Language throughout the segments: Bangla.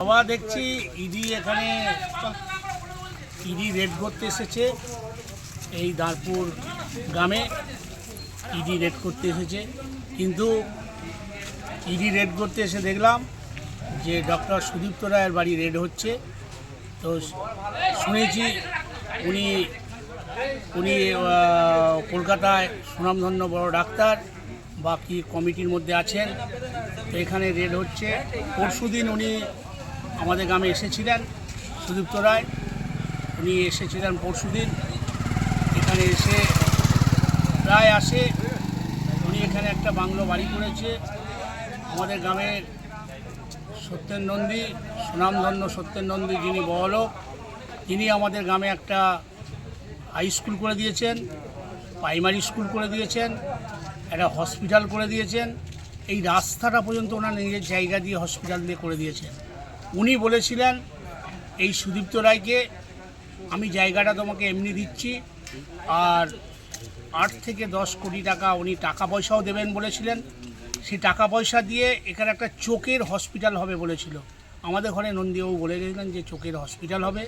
বাবা দেখছি, ইডি এখানে ইডি রেড করতে এসেছে, এই দাঁড়পুর গ্রামে ইডি রেড করতে এসেছে। কিন্তু ইডি রেড করতে এসে দেখলাম যে ডক্টর সুদীপ্ত রায়ের বাড়ি রেড হচ্ছে। তো শুনেছি উনি উনি কলকাতায় সুনামধন্য বড় ডাক্তার বা কমিটির মধ্যে আছেন। তো এখানে রেড হচ্ছে। পরশুদিন উনি আমাদের গ্রামে এসেছিলেন সুদীপ্ত রায়। উনি এসেছিলেন পরশুদিন। এখানে এসে প্রায় আসে। উনি এখানে একটা বাংলো বাড়ি করেছে। আমাদের গ্রামের সত্যেন নন্দী, সুনামধন্য সত্যেন নন্দী যিনি বড়লোক, তিনি আমাদের গ্রামে একটা হাই স্কুল করে দিয়েছেন, প্রাইমারি স্কুল করে দিয়েছেন, একটা হসপিটাল করে দিয়েছেন। এই রাস্তাটা পর্যন্ত ওনার নিজের জায়গা দিয়ে হসপিটাল দিয়ে করে দিয়েছেন। উনি বলেছিলেন, এই সুদীপ্ত রায়কে আমি জায়গাটা তোমাকে এমনি দিচ্ছি, আর আট থেকে দশ কোটি টাকা উনি টাকা পয়সাও দেবেন বলেছিলেন। সেই টাকা পয়সা দিয়ে এখানে একটা চোখের হসপিটাল হবে বলেছিল। আমাদের ঘরে নন্দীবাবু বলে গেছিলেন যে চোখের হসপিটাল হবে।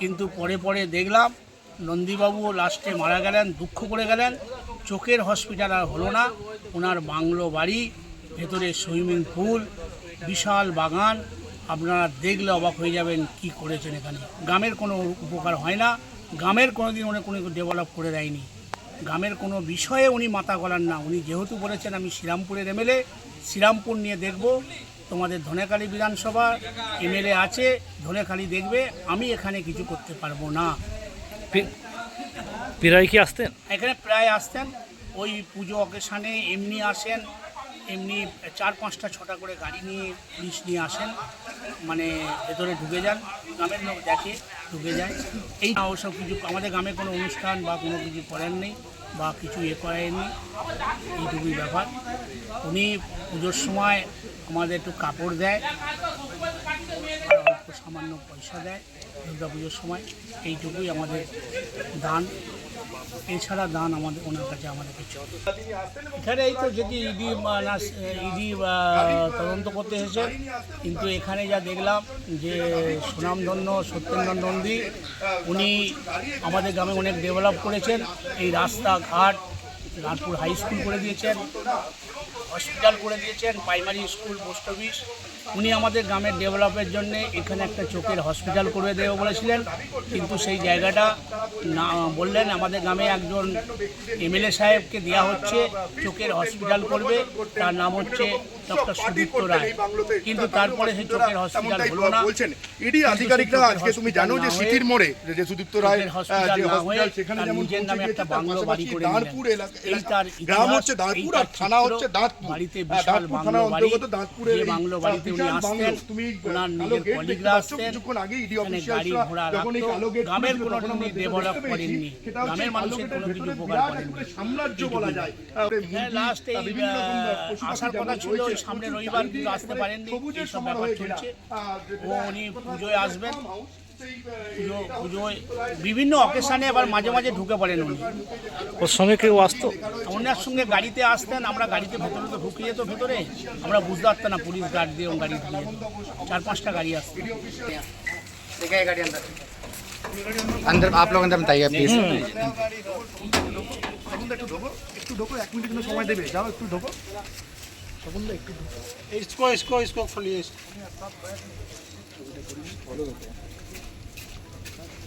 কিন্তু পরে পরে দেখলাম নন্দীবাবুও লাস্টে মারা গেলেন, দুঃখ করে গেলেন। চোখের হসপিটাল আর হলো না। ওনার বাংলো বাড়ি, ভেতরে সুইমিং পুল, বিশাল বাগান আপনারা দেখলে অবাক হয়ে যাবেন কি করেছেন এখানে। গ্রামের কোনো উপকার হয় না। গ্রামের কোনো দিন উনি কোনো ডেভেলপ করে দেয়নি। গ্রামের কোনো বিষয়ে উনি মাথা গলান না। উনি যেহেতু বলেছেন আমি শ্রীরামপুরের এমএলএ শ্রীরামপুর নিয়ে দেখব। তোমাদের ধনেখালী বিধানসভা এমএলএ আছে। ধনেখালী দেখবে। আমি এখানে কিছু করতে পারব না। প্রায় কি আসতেন? এখানে প্রায় আসতেন। ওই পুজো অকেশানে এমনি আসেন। এমনি চার পাঁচটা, ছটা করে গাড়ি নিয়ে পুলিশ নিয়ে আসেন। মানে ভেতরে ঢুকে যান। গ্রামের লোক দেখে ঢুকে যায়। এই না, ওসব কিছু আমাদের গ্রামে কোনো অনুষ্ঠান বা কোনো কিছু করেন নেই বা কিছু এ করেননি এইটুকুই ব্যাপার। উনি পুজোর সময় আমাদের একটু কাপড় দেয় সামান্য পয়সা দেয় দুর্গা পুজোর সময়। এইটুকুই আমাদের দান। এছাড়া দান আমাদের, ওনার কাছে আমাদের কিছু এখানে এই তো যদি ইডি ইডি তদন্ত করতে এসেছে। কিন্তু এখানে যা দেখলাম যে সুনামধন্য সত্যেন্দ্র নন্দী, উনি আমাদের গ্রামে অনেক ডেভেলপ করেছেন। এই রাস্তাঘাট, রাজপুর হাই স্কুল করে দিয়েছেন। হসপিটাল করে দিয়েছেন প্রাইমারি স্কুল পোস্ট অফিস উনি আমাদের গ্রামের ডেভেলপের জন্য এখানে একটা চোখের হসপিটাল করে দেবে বলেছিলেন। কিন্তু সেই জায়গাটা না বললেন আমাদের গ্রামে একজন এমএলএ সাহেবকে দেওয়া হচ্ছে চোখের হসপিটাল করবে। তার নাম হচ্ছে ডক্টর সুদীপ্ত রায়। কিন্তু তারপরে সেই চোখের হসপিটাল হলো না। বলছেন ইডি আধিকারিকরা আজকে তুমি জানো যে সিটির মোড়ে যে সুদীপ্ত রায় হসপিটাল যে হসপিটাল সেখানে যেমন একটা বাংলো বাড়ি করে এলাকা গ্রাম হচ্ছে দাঁড়পুর আর থানা হচ্ছে দাঁতপুর বাড়িতে হ্যাঁ, বিশাল বাংলো বাড়ি, যে বাংলো বাড়িতে উনি আসতেন, ওনার নিজের কলিগরা আসতেন, এখানে গাড়ি ঘোড়া রাখতো। গ্রামের কোনো উনি পেরেছি, করেননি। গ্রামের মানুষের কোনো কিছু উপকার করেননি। সাম্রাজ্য বলা যায় last এই, আসার কথা ছিল, ওই সামনে রবিবার কিন্তু আসতে পারেননি, এইসব ব্যাপার চলছে। ও উনি পুজোয় আসবেন। farm house, সেই, আহ, পুজো পুজোয় বিভিন্ন অকেশানে আবার মাঝে মাঝে ঢুকে পড়েন উনি ওর সঙ্গে কেউ আসতো ওনার সঙ্গে গাড়িতে আসতেন আমরা গাড়িতে ভেতরে তো ঢুকে যেত ভেতরে আমরা বুঝতে পারতাম না পুলিশ গার্ড দিয়ে ওর গাড়ি ঢুকে যেত। চার পাঁচটা গাড়ি আসতো अंदर आप लोग अंदर बताइए प्लीज তখন তো একটু ঢোকো একটু ঢোকো এক মিনিট কিন্তু সময় দেবে যাও একটু ঢোকো इसको इसको इसको खोलिए